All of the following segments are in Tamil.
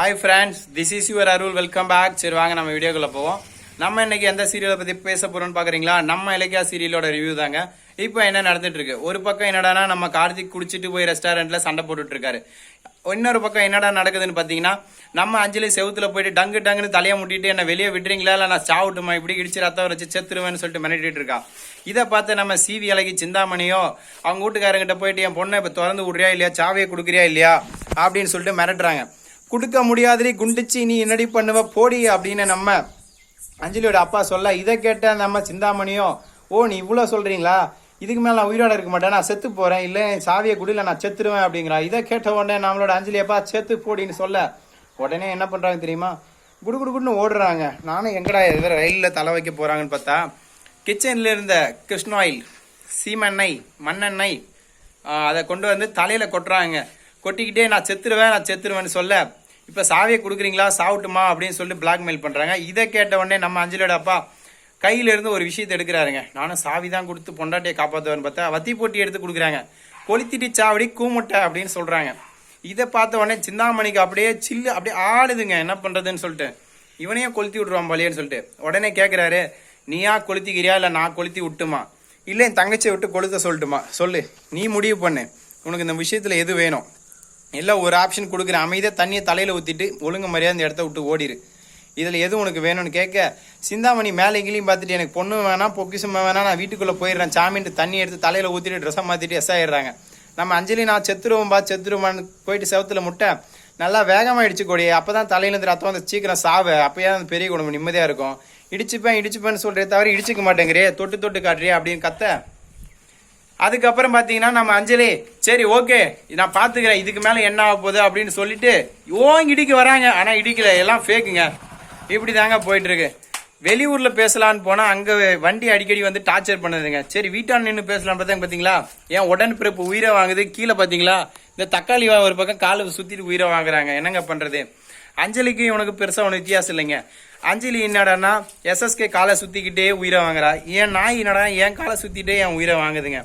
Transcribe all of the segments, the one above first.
Hi friends this is your Arul welcome back சரி வாங்க நம்ம வீடியோக்குள்ளே போவோம். நம்ம இன்னைக்கு எந்த சீரியலை பற்றி பேச போகிறோம்னு பார்க்குறீங்களா நம்ம இலக்கியா சீரியலோட ரிவ்யூ தாங்க. இப்போ என்ன நடந்துட்டு இருக்கு? ஒரு பக்கம் என்னடானா நம்ம கார்த்திக் குடிச்சிட்டு போய் ரெஸ்டாரண்ட்டில் சண்டை போட்டுட்டு இருக்காரு. இன்னொரு பக்கம் என்னடா நடக்குதுன்னு பார்த்தீங்கன்னா நம்ம அஞ்சலி செவுத்துல போயிட்டு டங்கு டங்குன்னு தலையை முட்டிட்டு என்ன வெளியே விட்டுறீங்களா? இல்லை நான் சாவுட்டுமா? இப்படி இடிச்சு ரத்தம் வச்சு செத்துருவேன்னு சொல்லிட்டு மிரட்டிட்டு இருக்கா? இதை பார்த்து நம்ம சிவி அழகி சிந்தாமணியோ அவங்க வீட்டுக்காரங்கிட்ட போயிட்டு என் பொண்ணை இப்போ திறந்து விடுறியா இல்லையா? சாவியை கொடுக்குறியா இல்லையா? அப்படின்னு சொல்லிட்டு மிரட்டுறாங்க. கொடுக்க முடியாதடி குண்டுச்சி நீ என்னடி பண்ணுவ? போடி அப்படின்னு நம்ம அஞ்சலியோட அப்பா சொல்ல இதை கேட்ட நம்ம சிந்தாமணியும் ஓ நீ இவ்வளோ சொல்கிறீங்களா இதுக்கு மேலே நான் உயிரோட இருக்க மாட்டேன் நான் செத்து போகிறேன் இல்லை சாவியை குடியில் நான் செத்துருவேன் அப்படிங்கிறா. இதை கேட்ட உடனே நம்மளோட அஞ்சலி அப்பா செத்து போடின்னு சொல்ல. உடனே என்ன பண்ணுறாங்க தெரியுமா? குடு குடு குடுன்னு ஓடுறாங்க. நானும் எங்கடா எதிர ரயிலில் தலை வைக்க போகிறாங்கன்னு பார்த்தா கிச்சனில் இருந்த கிருஷ்ண ஆயில் சீமெண்ணெய் மண்ணெண்ணெய் அதை கொண்டு வந்து தலையில் கொட்டுறாங்க. கொட்டிக்கிட்டே நான் செத்துருவேன் நான் செத்துருவேன்னு சொல்ல இப்ப சாவியை கொடுக்குறீங்களா? சாவட்டுமா? அப்படின்னு சொல்லிட்டு பிளாக்மெயில் பண்றாங்க. இதை கேட்ட உடனே நம்ம அஞ்சலியோட அப்பா கையில இருந்து ஒரு விஷயத்தை எடுக்கிறாருங்க. நானும் சாவி தான் கொடுத்து பொண்டாட்டியை காப்பாத்துவேன்னு பார்த்தா வத்தி போட்டி எடுத்து கொடுக்குறாங்க. கொளுத்திட்டு சாவடி கூமுட்டை அப்படின்னு சொல்றாங்க. இதை பார்த்த உடனே சிந்தாமணிக்கு அப்படியே சில்லு அப்படியே ஆடுதுங்க. என்ன பண்றதுன்னு சொல்லிட்டு. இவனையும் கொளுத்தி விட்டுருவான் பலியன்னு சொல்லிட்டு. உடனே கேட்குறாரு நீயா கொளுத்திக்கிறியா? இல்லை நான் கொளுத்தி விட்டுமா? இல்லை என் தங்கச்சியை விட்டு கொளுத்த சொல்லட்டுமா? சொல்லு. நீ முடிவு பண்ணு. உனக்கு இந்த விஷயத்தில் எது வேணும்? இல்லை ஒரு ஆப்ஷன் கொடுக்குறேன் அமைதியாக தண்ணியை தலையில் ஊற்றிட்டு ஒழுங்கு மரியாதை இந்த இடத்த விட்டு ஓடிடு இதில் எது உனக்கு வேணும்னு கேட்க சிந்தாமணி மேலே எங்கேயும் பார்த்துட்டு எனக்கு பொண்ணு வேணாம் பொக்கிசம் வேணாம் நான் வீட்டுக்குள்ளே போயிடுறேன் சாமின்ட்டு தண்ணி எடுத்து தலையில் ஊற்றிட்டு ட்ரெஸ்ஸை மாற்றிட்டு எஸ் ஆயிடுறாங்க. நம்ம அஞ்சலி நான் செத்துருவோம்பா செத்துருவான்னு போயிட்டு செவத்தில் முட்டை. நல்லா வேகமாகிடுச்சு கொடி. அப்போ தான் தலையிலேருந்து ரத்தம் வந்து சீக்கிரம் சாவு. அப்போயே அந்த பெரிய குடும்பம் நிம்மதியாக இருக்கும். இடிச்சுப்பேன் இடிச்சுப்பேன்னு சொல்கிறே தவிர இடிச்சுக்க மாட்டேங்கிறே தொட்டு தொட்டு காட்டுறியே அப்படின்னு கத்த. அதுக்கப்புறம் பார்த்தீங்கன்னா நம்ம அஞ்சலி சரி ஓகே நான் பார்த்துக்கிறேன் இதுக்கு மேலே என்ன ஆக போகுது அப்படின்னு சொல்லிட்டு ஓங்க இடிக்கு வராங்க. ஆனால் இடிக்கல எல்லாம் ஃபேக்குங்க இப்படி தாங்க போயிட்டுருக்கு. வெளியூரில் பேசலான்னு போனால் அங்கே வண்டி அடிக்கடி வந்து டார்ச்சர் பண்ணுதுங்க. சரி வீட்டான் நின்று பேசலாம்னு பார்த்தா பார்த்தீங்களா ஏன் உடன் பிறப்பு உயிரை வாங்குது கீழே பார்த்தீங்களா இந்த தக்காளி வா- ஒரு பக்கம் காலை சுற்றிட்டு உயிரை வாங்குறாங்க. என்னங்க பண்ணுறது அஞ்சலிக்கு இவனுக்கு பெருசாக ஒன்று வித்தியாசம் இல்லைங்க. அஞ்சலி என்னடான்னா எஸ்எஸ்கே காலை சுற்றிக்கிட்டே உயிரை வாங்குறா. ஏன் நாய் என்னடா என் காலை சுற்றிட்டே என் உயிரை வாங்குதுங்க.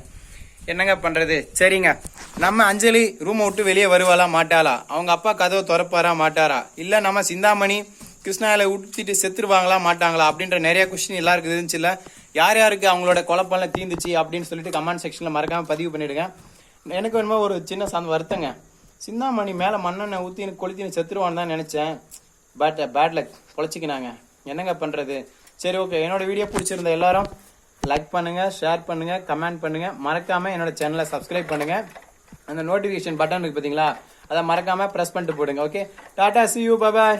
என்னங்க பண்றது? சரிங்க. நம்ம அஞ்சலி ரூமை விட்டு வெளியே வருவாளா மாட்டாளா? அவங்க அப்பா கதவை திறப்பாரா மாட்டாரா? இல்ல நம்ம சிந்தாமணி கிருஷ்ணாவில் ஊற்றிட்டு செத்துருவாங்களா மாட்டாங்களா? அப்படின்ற நிறைய கொஸ்டின் எல்லாருக்கும் இருந்துச்சுல்ல யார் யாருக்கு அவங்களோட குழப்பம்லாம் தீந்துச்சு அப்படின்னு சொல்லிட்டு கமெண்ட் செக்ஷனில் மறக்காம பதிவு பண்ணிடுங்க. எனக்கு வேணுமோ ஒரு சின்ன சந்த வருத்தங்க. சிந்தாமணி மேலே மண்ணெண்ணை ஊற்றினு கொளுத்தின்னு செத்துருவான்னு தான் நினச்சேன். பட் பேட் லக் பொழைச்சிக்கினாங்க. என்னங்க பண்ணுறது சரி ஓகே என்னோட வீடியோ பிடிச்சிருந்த எல்லாரும் லைக் பண்ணுங்க ஷேர் பண்ணுங்க கமெண்ட் பண்ணுங்க. மறக்காம என்னோட சேனலை சப்ஸ்கிரைப் பண்ணுங்க. அந்த நோட்டிஃபிகேஷன் பட்டன் இருக்கு பாத்தீங்களா? அதை மறக்காம ப்ரெஸ் பண்ணிட்டு போடுங்க okay tata see you bye